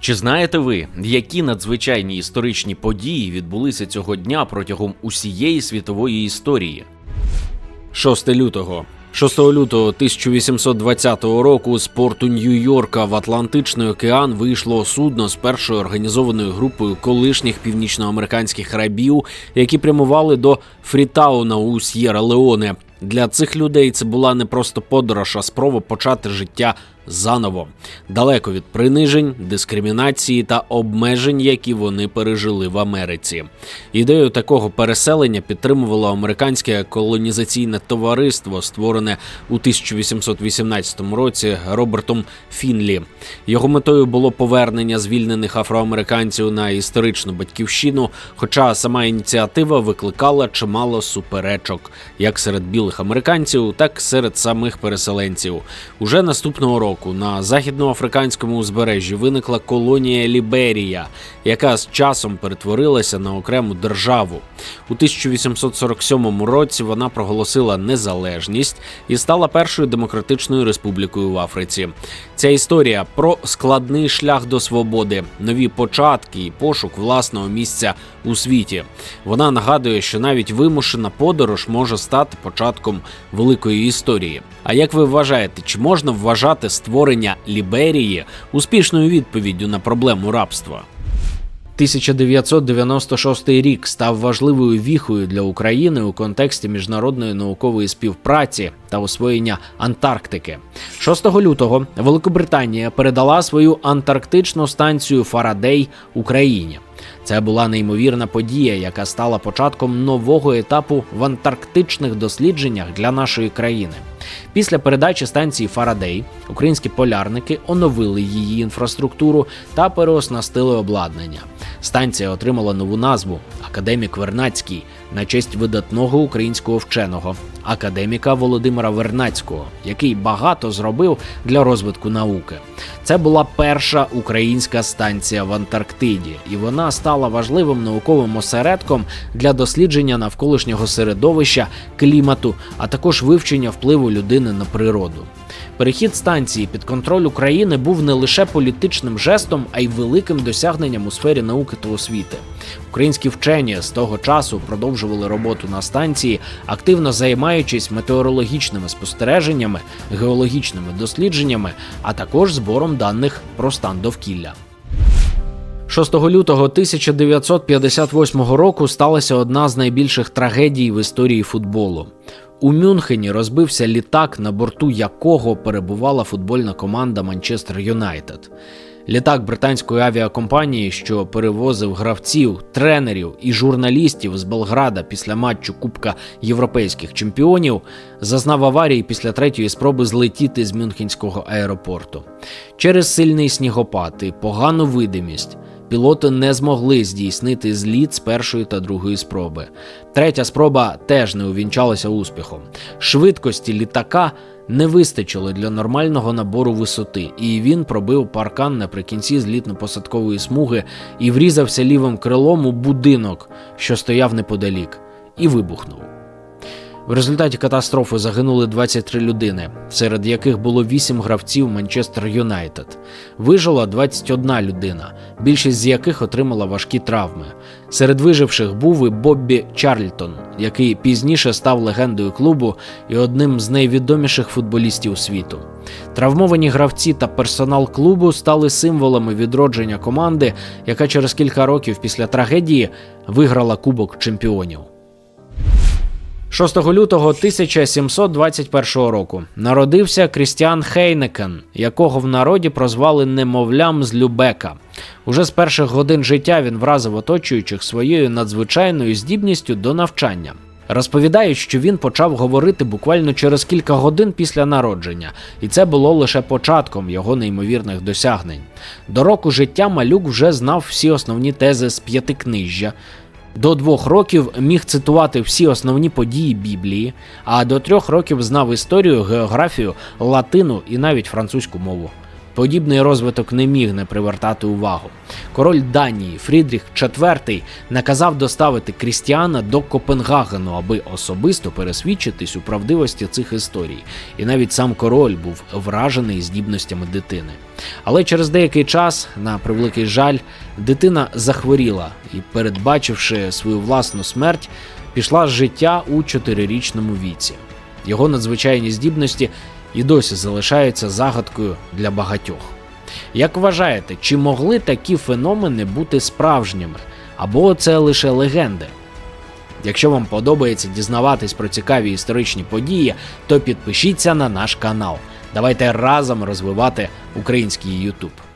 Чи знаєте ви, які надзвичайні історичні події відбулися цього дня протягом усієї світової історії? 6 лютого. 6 лютого 1820 року з порту Нью-Йорка в Атлантичний океан вийшло судно з першою організованою групою колишніх північноамериканських рабів, які прямували до Фрітауна у С'єра Леоне. Для цих людей це була не просто подорож, а спроба почати життя заново, далеко від принижень, дискримінації та обмежень, які вони пережили в Америці. Ідею такого переселення підтримувало американське колонізаційне товариство, створене у 1818 році Робертом Фінлі. Його метою було повернення звільнених афроамериканців на історичну батьківщину, хоча сама ініціатива викликала чимало суперечок, як серед білих американців, так і серед самих переселенців. Уже наступного року на західноафриканському узбережжі виникла колонія Ліберія, яка з часом перетворилася на окрему державу. У 1847 році вона проголосила незалежність і стала першою демократичною республікою в Африці. Ця історія про складний шлях до свободи, нові початки і пошук власного місця у світі. Вона нагадує, що навіть вимушена подорож може стати початком великої історії. А як ви вважаєте, чи можна вважати створення Ліберії успішною відповіддю на проблему рабства? 1996 рік став важливою віхою для України у контексті міжнародної наукової співпраці та освоєння Антарктики. 6 лютого Великобританія передала свою антарктичну станцію Фарадей Україні. Це була неймовірна подія, яка стала початком нового етапу в антарктичних дослідженнях для нашої країни. Після передачі станції Фарадей українські полярники оновили її інфраструктуру та переоснастили обладнання. Станція отримала нову назву Академік Вернацький на честь видатного українського вченого, академіка Володимира Вернацького, який багато зробив для розвитку науки. Це була перша українська станція в Антарктиді, і вона стала важливим науковим осередком для дослідження навколишнього середовища, клімату, а також вивчення впливу людини на природу. Перехід станції під контроль України був не лише політичним жестом, а й великим досягненням у сфері науки та освіти. Українські вчені з того часу продовжували роботу на станції, активно займаючись метеорологічними спостереженнями, геологічними дослідженнями, а також збором даних про стан довкілля. 6 лютого 1958 року сталася одна з найбільших трагедій в історії футболу. У Мюнхені розбився літак, на борту якого перебувала футбольна команда Манчестер Юнайтед. Літак британської авіакомпанії, що перевозив гравців, тренерів і журналістів з Белграда після матчу Кубка європейських чемпіонів, зазнав аварії після третьої спроби злетіти з Мюнхенського аеропорту. Через сильний снігопад і погану видимість. Пілоти не змогли здійснити зліт з першої та другої спроби. Третя спроба теж не увінчалася успіхом. Швидкості літака не вистачило для нормального набору висоти, і він пробив паркан наприкінці злітно-посадкової смуги і врізався лівим крилом у будинок, що стояв неподалік, і вибухнув. В результаті катастрофи загинули 23 людини, серед яких було 8 гравців Манчестер Юнайтед. Вижила 21 людина, більшість з яких отримала важкі травми. Серед виживших був і Боббі Чарльтон, який пізніше став легендою клубу і одним з найвідоміших футболістів світу. Травмовані гравці та персонал клубу стали символами відродження команди, яка через кілька років після трагедії виграла Кубок чемпіонів. 6 лютого 1721 року народився Крістіан Хейнекен, якого в народі прозвали немовлям з Любека. Уже з перших годин життя він вразив оточуючих своєю надзвичайною здібністю до навчання. Розповідають, що він почав говорити буквально через кілька годин після народження, і це було лише початком його неймовірних досягнень. До року життя малюк вже знав всі основні тези з п'ятикнижжя. До двох років міг цитувати всі основні події Біблії, а до трьох років знав історію, географію, латину і навіть французьку мову. Подібний розвиток не міг не привертати увагу. Король Данії Фрідріх IV наказав доставити Крістіана до Копенгагену, аби особисто пересвідчитись у правдивості цих історій. І навіть сам король був вражений здібностями дитини. Але через деякий час, на превеликий жаль, дитина захворіла і, передбачивши свою власну смерть, пішла з життя у чотирирічному віці. Його надзвичайні здібності і досі залишаються загадкою для багатьох. Як вважаєте, чи могли такі феномени бути справжніми, або це лише легенди? Якщо вам подобається дізнаватись про цікаві історичні події, то підпишіться на наш канал. Давайте разом розвивати український YouTube.